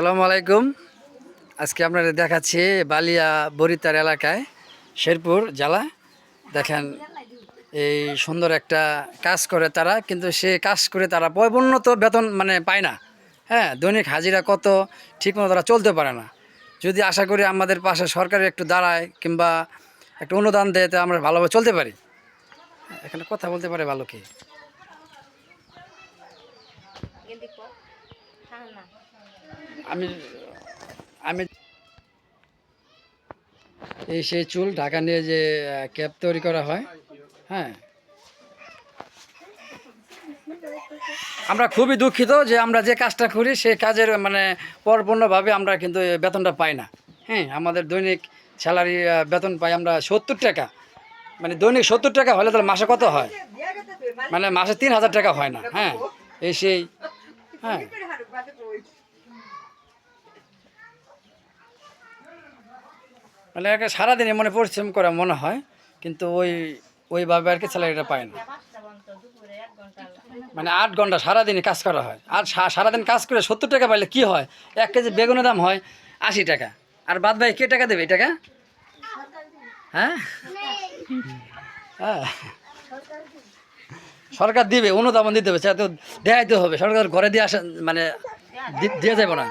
আসসালামু আলাইকুম। আজকে আপনারা দেখাচ্ছি বালিয়া বরিতার এলাকায় শেরপুর জেলা। দেখেন, এই সুন্দর একটা কাজ করে তারা, কিন্তু সে কাজ করে তারা পরিপূর্ণত বেতন মানে পায় না। হ্যাঁ দৈনিক হাজিরা কত, ঠিকমতো তারা চলতে পারে না। যদি আশা করি আমাদের পাশে সরকার একটু দাঁড়ায় কিংবা একটু অনুদান দেয় তো আমরা ভালোভাবে চলতে পারি। এখানে কথা বলতে পারে ভালো কি? আমি আমি এই সেই চুল ঢাকা নিয়ে যে ক্যাপ তৈরি করা হয় হ্যাঁ। আমরা খুবই দুঃখিত যে আমরা যে কাজটা করি, সেই কাজের মানে পরপূর্ণভাবে আমরা কিন্তু বেতনটা পাই না। হ্যাঁ আমাদের দৈনিক স্যালারি বেতন পাই আমরা সত্তর টাকা। মানে দৈনিক সত্তর টাকা হলে তাহলে মাসে কত হয়? মানে মাসে তিন হাজার টাকা হয় না হ্যাঁ। এই সেই হ্যাঁ। মানে একে সারাদিনে মনে পরিশ্রম করা মনে হয়, কিন্তু ওই, ওইভাবে আর কি স্যালারিটা পায় না। মানে আট ঘণ্টা সারাদিনে কাজ করা হয়। আর সারাদিন কাজ করে সত্তর টাকা পাইলে কি হয়? এক কেজি বেগুনের দাম হয় আশি টাকা। আর বাদ ভাই কে টাকা দেবে টাকা? হ্যাঁ? হ্যাঁ। সরকার দিবে, অনুদান দিতে হবে, সে তো দেয়াইতে হবে। সরকার ঘরে দিয়ে আসা মানে দিয়ে যাব না।